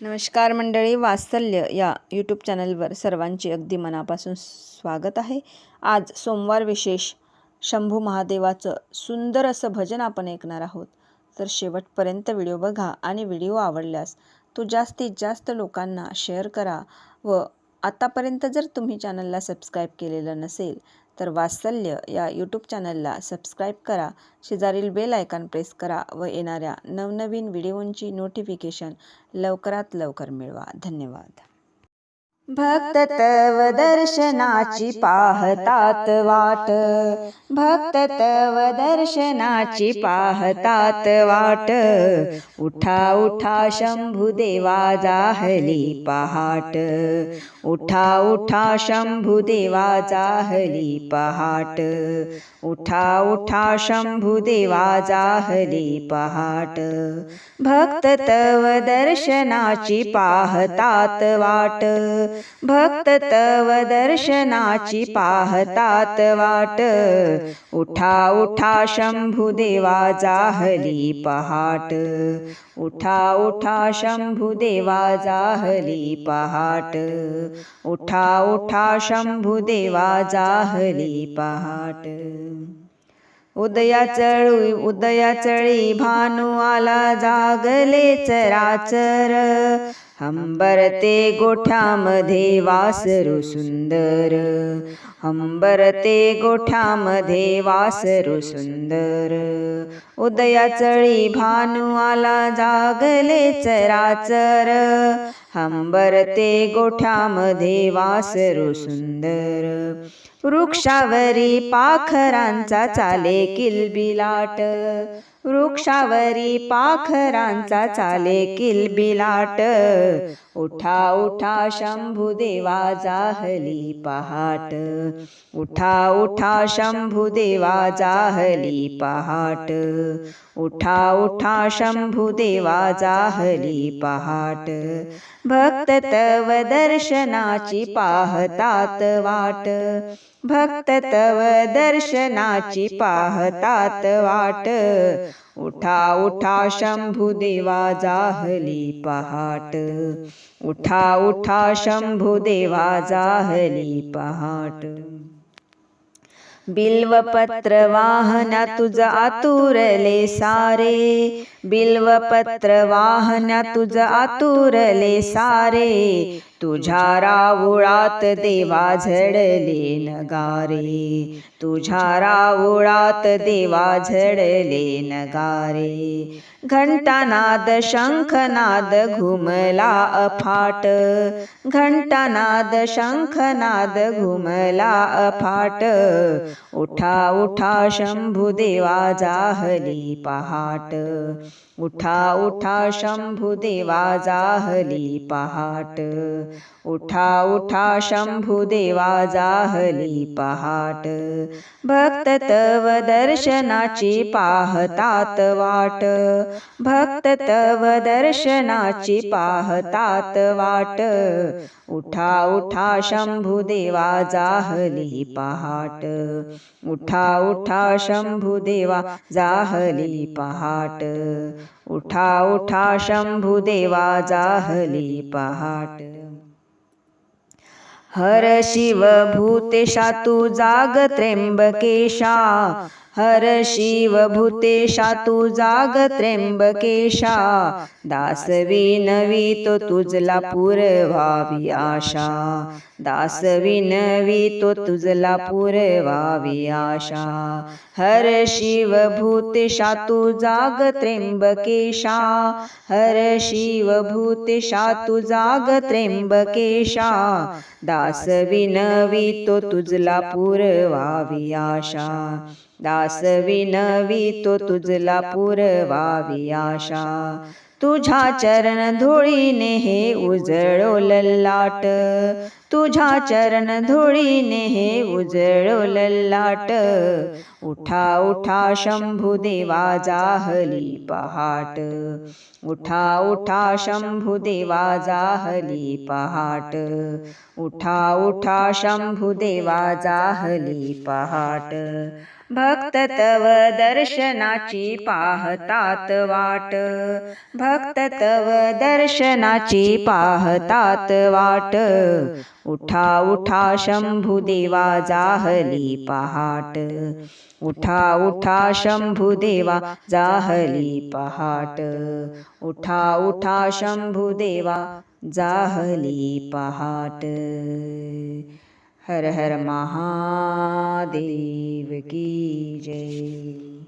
नमस्कार मंडळी वात्सल्य या यूट्यूब चॅनलवर सर्वांचे अगदी मनापासून स्वागत आहे. आज सोमवार विशेष शंभू महादेवाचं सुंदर असं भजन आपण ऐकणार आहोत. तर शेवटपर्यंत व्हिडिओ बघा आणि व्हिडिओ आवडल्यास तो जास्तीत जास्त लोकांना शेअर करा व आतापर्यंत जर तुम्ही चॅनलला सबस्क्राईब केलेलं नसेल तर वात्सल्य या यूट्यूब चॅनलला सबस्क्राईब करा. शेजारील बेल आयकॉन प्रेस करा व येणाऱ्या नवनवीन व्हिडिओंची नोटिफिकेशन लवकरात लवकर मिळवा. धन्यवाद. भक्त तव दर्शनाची पाहतात वाट. भक्त तव दर्शनाची पाहतात वाट. उठा उठा शंभुदेवा जाहली पहाट. उठा उठा शंभुदेवा जाहली पहाट. उठा उठा शंभुदेवा जाहली पहाट. भक्त तव दर्शनाची पाहतात वाट. भक्त तव दर्शनाची पाहतात वाट. उठा उठा शंभुदेवा जाहली पहाट. उठा उठा शंभुदेवा जाहली पहाट. उठा उठा शंभुदेवा जाहली पहाट. उदया चळू उदया चळी भानू आला जागले चराचर. हंबरते गोठ्यामध्ये वासरू सुंदर. हंबरते गोठ्यामध्ये वासरू सुंदर. उदया चळी भानू आला जागले चराचर. हंबरते गोठ्यामध्ये वासरू सुंदर. वृक्षावरी पाखरांचा चाले किलबिलाट. वृक्षावरी पाखरांचा चाले किलबिलाट उठा उठा शंभुदेवा जाहली पहाट. उठा उठा शंभुदेवा जाहली पहाट. उठा उठा शंभुदेवा जाहली पहाट. भक्त तव दर्शनाची पाहतात वाट. भक्त तव दर्शनाची पाहतात वाट. उठा उठा शंभुदेवा जाहली पहाट. उठा उठा शंभुदेवा जाहली पहाट. बिल्वपत्र वाहना तुझ आतुरले सारे. बिल्वपत्र वाहना तुझ आतुरले सारे. तुझ्या रावुळात देवा झडले नगारे. तुझ्या रावुळात देवा झडले नगारे. घंटानाद शंखनाद घुमला अफाट. घंटानाद शंखनाद घुमला अफाट. उठा उठा शंभुदेवा जाहली पहाट. उठा उठा शंभुदेवा जाहली पहाट उठा उठा शंभुदेवा जाहली पहाट भक्त तव दर्शनाची पाहतात वाट भक्त तव दर्शनाची पाहतात वाट उठा उठा शंभुदेवा जाहली पहाट उठा उठा शंभुदेवा जाहली पहाट उठा उठा शंभुदेवा जाहली पहाट. हर शिव भूतेशा तू जाग त्र्यंबकेशा. हर शिव भूतेशा तू जाग त्र्यंबकेशा. दासवी नवी तो तुझला पुरवावी आशा. दासवी नवी तो तुझला पुरवावी आशा. हर शिव भूतेशा तू जाग त्र्यंबकेशा. हर शिव भूतेशा तू जाग त्र्यंबकेशा. दासवी विनवी तो तुझला पुरवावी आशा. दास विनवी तो तुझला पुरवावी आशा. तुझ्या चरण धुळीने हे उजळो लल्लाट तुझ्या चरण धुळीने हे उजळो लल्लाट उठा उठा शंभुदेवा जाहली पहाट. उठा उठा शंभू देवा जाहली पहाट. उठा उठा शंभू देवा जाहली पहाट. भक्त तव दर्शनाची पाहतात वाट. भक्त तव दर्शनाची पाहतात वाट. उठा उठा शंभू देवा जाहली पहाट. उठा उठा शंभू देवा जाहली पहाट. उठा उठा शंभू देवा जाहली पहाट. हर हर महादेव की जय।